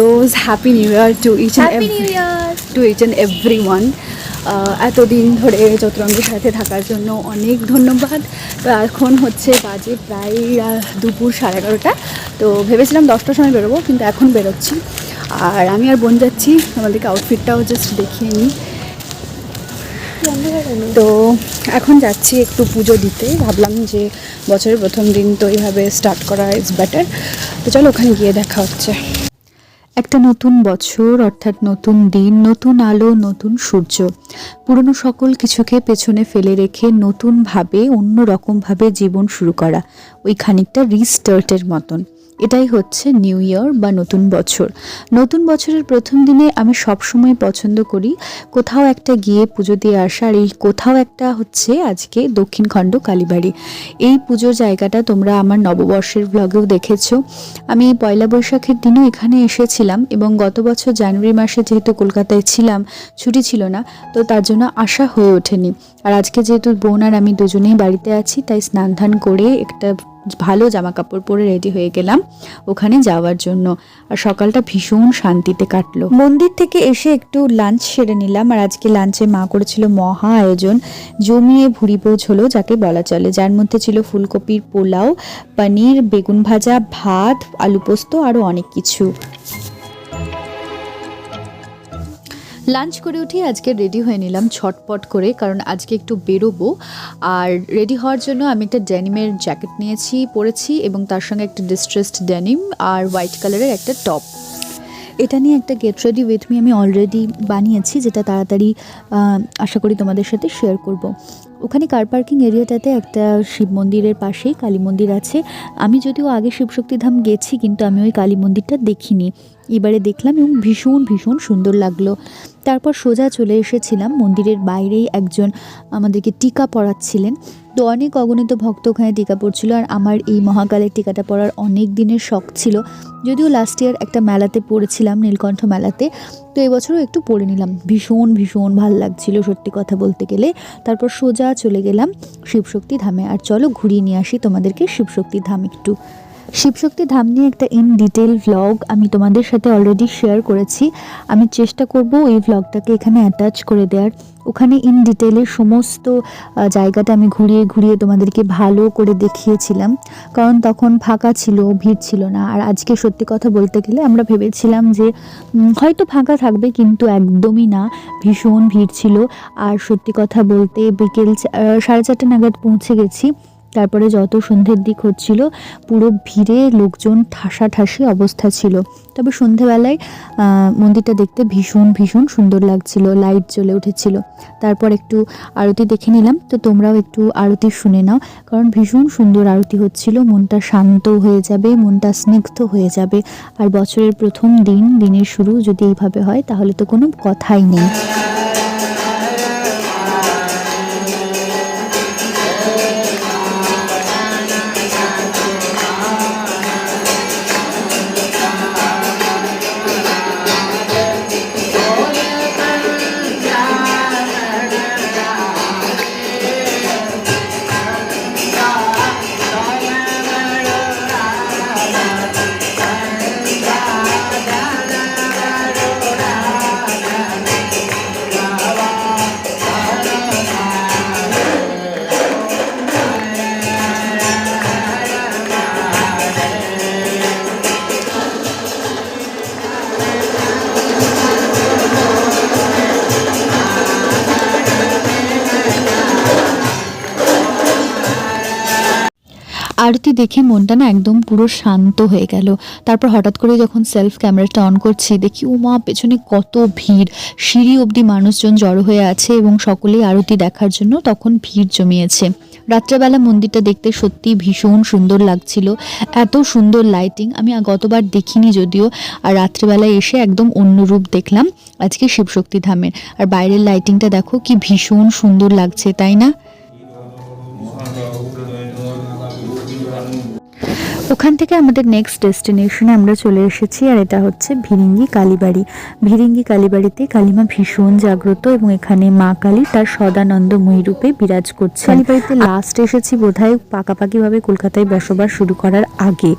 goes happy new year to each and every to each and every one এতদিন ধরে চতুরঙ্গের সাথে থাকার জন্য অনেক ধন্যবাদ। তো এখন হচ্ছে বাজে প্রায় দুপুর সাড়ে এগারোটা। তো ভেবেছিলাম দশটার সময় বেরোবো কিন্তু এখন বেরোচ্ছি। আর আমি আর বোন যাচ্ছি আমাদেরকে আউটফিটটাও জাস্ট দেখিয়ে নিই। তো এখন যাচ্ছি একটু পুজো দিতে। ভাবলাম যে বছরের প্রথম দিন তো এইভাবে স্টার্ট করা ইজ বেটার তো চলো ওখানে গিয়ে দেখা হচ্ছে। একটা নতুন বছর, অর্থাৎ নতুন দিন, নতুন আলো, নতুন সূর্য। পুরনো সকল কিছুকে পেছনে ফেলে রেখে নতুনভাবে অন্য রকমভাবে জীবন শুরু করা। ওই খানিকটা রিস্টার্টের মতন। এটাই হচ্ছে নিউ ইয়ার বা নতুন বছর। নতুন বছরের প্রথম দিনে আমি সবসময় পছন্দ করি কোথাও একটা গিয়ে পুজো দিয়ে আসা আর এই কোথাও একটা হচ্ছে আজকে দক্ষিণখণ্ড কালীবাড়ি। এই পুজোর জায়গাটা তোমরা আমার নববর্ষের ব্লগেও দেখেছ। আমি পয়লা বৈশাখের দিনও এখানে এসেছিলাম এবং গত বছর জানুয়ারি মাসে যেহেতু কলকাতায় ছিলাম, ছুটি ছিল না, তো তার জন্য আসা হয়ে ওঠেনি। আর আজকে যেহেতু বোন আর আমি দুজনেই বাড়িতে আছি, তাই স্নান ধান করে একটা ভালো জামা কাপড় পরে রেডি হয়ে গেলাম ওখানে যাওয়ার জন্য। আর সকালটা ভীষণ শান্তিতে কাটলো। মন্দির থেকে এসে একটু লাঞ্চ সেরে নিলাম। আর আজকে লাঞ্চে মা করেছিল মহা আয়োজন। জমিয়ে ভুড়ি ভোজ হলো যাকে বলা চলে। যার মধ্যে ছিল ফুলকপির পোলাও, পনির, বেগুন ভাজা, ভাত, আলু পোস্ত আরও অনেক কিছু। লাঞ্চ করে উঠে, আজকে রেডি হয়ে নিলাম ছটপট করে, কারণ আজকে একটু বেরোবো। আর রেডি হওয়ার জন্য আমি একটা ডেনিমের জ্যাকেট নিয়েছি, পরেছি এবং তার সঙ্গে একটা ডিস্ট্রেসড ডেনিম আর হোয়াইট কালারের একটা টপ এটা নিয়ে একটা গেট রেডি উইথ মি আমি অলরেডি বানিয়েছি, যেটা তাড়াতাড়ি আশা করি তোমাদের সাথে শেয়ার করব। ওখানে কার পার্কিং এরিয়াটাতে একটা শিব মন্দিরের পাশেই কালী মন্দির আছে। আমি যদিও আগে শিবশক্তিধাম গেছি, কিন্তু আমি ওই কালী মন্দিরটা দেখিনি। এবারে দেখলাম এবং ভীষণ ভীষণ সুন্দর লাগল। তারপর সোজা চলে এসেছিলাম মন্দিরের বাইরেই একজন আমাদেরকে টিকা পড়াচ্ছিলেন তো অনেক অগণিত ভক্ত ওখানে টিকা পড়ছিল আর আমার এই মহাকালের টিকাটা পড়ার অনেক দিনের শখ ছিল। যদিও লাস্ট ইয়ার একটা মেলাতে পড়েছিলাম, নীলকণ্ঠ মেলাতে। তো এবছরও একটু পড়ে নিলাম। ভীষণ ভীষণ ভালো লাগছিল সত্যি কথা বলতে গেলে। তারপর সোজা চলে গেলাম শিবশক্তি ধামে। আর চলো ঘুরিয়ে নিয়ে আসি তোমাদেরকে শিবশক্তি ধাম একটু। শিবশক্তি ধাম নিয়ে একটা ইন ডিটেল ভ্লগ আমি তোমাদের সাথে অলরেডি শেয়ার করেছি। আমি চেষ্টা করব এই ভ্লগটাকে এখানে অ্যাটাচ করে দেওয়ার ওখানে ইন ডিটেলে সমস্ত জায়গাটা আমি ঘুরিয়ে ঘুরিয়ে তোমাদেরকে ভালো করে দেখিয়েছিলাম। কারণ তখন ফাঁকা ছিল, ভিড় ছিল না। আর আজকে সত্যি কথা বলতে গেলে আমরা ভেবেছিলাম যে হয়তো ফাঁকা থাকবে কিন্তু একদমই না। ভীষণ ভিড় ছিল। আর সত্যি কথা বলতে বিকেল সাড়ে চারটে নাগাদ পৌঁছে গেছি। তারপরে যত সন্ধ্যের দিক হচ্ছিল, পুরো ভিড়ে লোকজন ঠাসাঠাসি অবস্থা ছিল। তবে সন্ধেবেলায় মন্দিরটা দেখতে ভীষণ ভীষণ সুন্দর লাগছিল, লাইট জ্বলে উঠেছিল। তারপর একটু আরতি দেখে নিলাম, তো তোমরাও একটু আরতি শুনে নাও, কারণ ভীষণ সুন্দর আরতি হচ্ছিল, মনটা শান্ত হয়ে যাবে, মনটা স্নিগ্ধ হয়ে যাবে। আর বছরের প্রথম দিন, দিনের শুরু যদি এইভাবে হয়, তাহলে তো কোনো কথাই নেই। আরতি দেখে মনটা না একদম পুরো শান্ত হয়ে গেল। তারপর হঠাৎ করে যখন সেলফ ক্যামেরাটা অন করছি, দেখি উমা, পেছনে কত ভিড়। সিঁড়ি অবধি মানুষজন জড়ো হয়ে আছে এবং সকলেই আরতি দেখার জন্য তখন ভিড় জমিয়েছে। রাত্রেবেলা মন্দিরটা দেখতে সত্যি ভীষণ সুন্দর লাগছিল। এত সুন্দর লাইটিং আমি গতবার দেখিনি যদিও। আর রাত্রেবেলায় এসে একদম অন্য রূপ দেখলাম। আজকে শিবশক্তি ধামের আর বাইরের লাইটিংটা দেখো কি ভীষণ সুন্দর লাগছে, তাই না? ওখান থেকে আমাদের নেক্সট ডেস্টিনেশনে আমরা চলে এসেছি আর এটা হচ্ছে ভিরিঙ্গি কালীবাড়ি। ভিরিঙ্গি কালীবাড়িতে কালীমা ভীষণ জাগ্রত এবং এখানে মা কালী তার সদানন্দ রূপে বিরাজ করছে কালীবাড়িতে লাস্ট এসেছি বোধহয় পাকাপাকিভাবে কলকাতায় বসবাস শুরু করার আগে।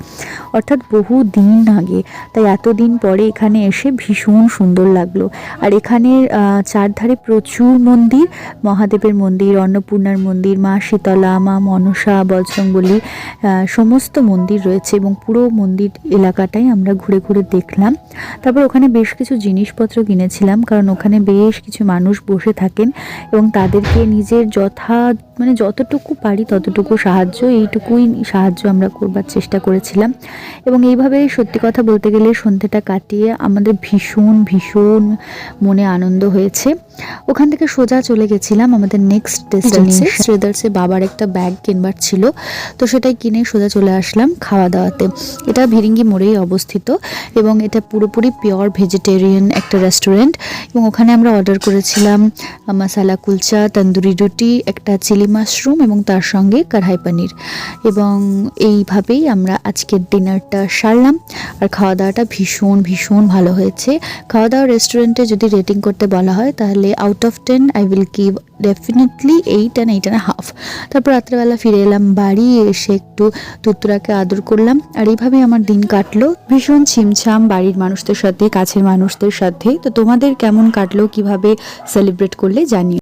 অর্থাৎ বহু দিন আগে। তাই এতদিন পরে এখানে এসে ভীষণ সুন্দর লাগল। আর এখানের চারধারে প্রচুর মন্দির। মহাদেবের মন্দির অন্নপূর্ণার মন্দির মা শীতলা মা মনসা আহ, সমস্ত মন্দির রয়েছে এবং পুরো মন্দির এলাকাটাই আমরা ঘুরে ঘুরে দেখলাম। তারপর ওখানে বেশ কিছু জিনিসপত্র কিনেছিলাম কারণ ওখানে বেশ কিছু মানুষ বসে থাকেন এবং তাদেরকে নিজের যথা মানে যতটুকু পারি ততটুকু সাহায্য এইটুকুই সাহায্য আমরা করবার চেষ্টা করেছিলাম। এবং এইভাবে সত্যি কথা বলতে গেলে সন্ধ্যেটা কাটিয়ে আমাদের ভীষণ ভীষণ মনে আনন্দ হয়েছে। ওখান থেকে সোজা চলে গেছিলাম আমাদের নেক্সট ডেস্টিনেশন শ্রীদার্সে বাবার একটা ব্যাগ কিনবার ছিল। তো সেটাই কিনে সোজা চলে আসলাম খাওয়া দাওয়াতে এটা ভিরিঙ্গি মোড়েই অবস্থিত এবং এটা পুরোপুরি পিওর ভেজিটেরিয়ান একটা রেস্টুরেন্ট এবং ওখানে আমরা অর্ডার করেছিলাম মশালা কুলচা তন্দুরি রুটি একটা চিলি মাশরুম এবং তার সঙ্গে কড়াই পনির এবং এইভাবেই আমরা আজকের ডিনারটা সারলাম। আর খাওয়া দাওয়াটা ভীষণ ভীষণ ভালো হয়েছে। খাওয়া দাওয়া রেস্টুরেন্টে যদি রেটিং করতে বলা হয়, তাহলে out of ten I will give definitely eight and eight and half তারপর রাত্রেবেলা ফিরে এলাম বাড়ি, এসে একটু তুত্তুরাকে আদর করলাম। আর এইভাবেই আমার দিন কাটলো। ভীষণ ছিমছাম বাড়ির মানুষদের সাথে, কাছের মানুষদের সাথে। তো তোমাদের কেমন কাটলো? কীভাবে সেলিব্রেট করলে জানিও।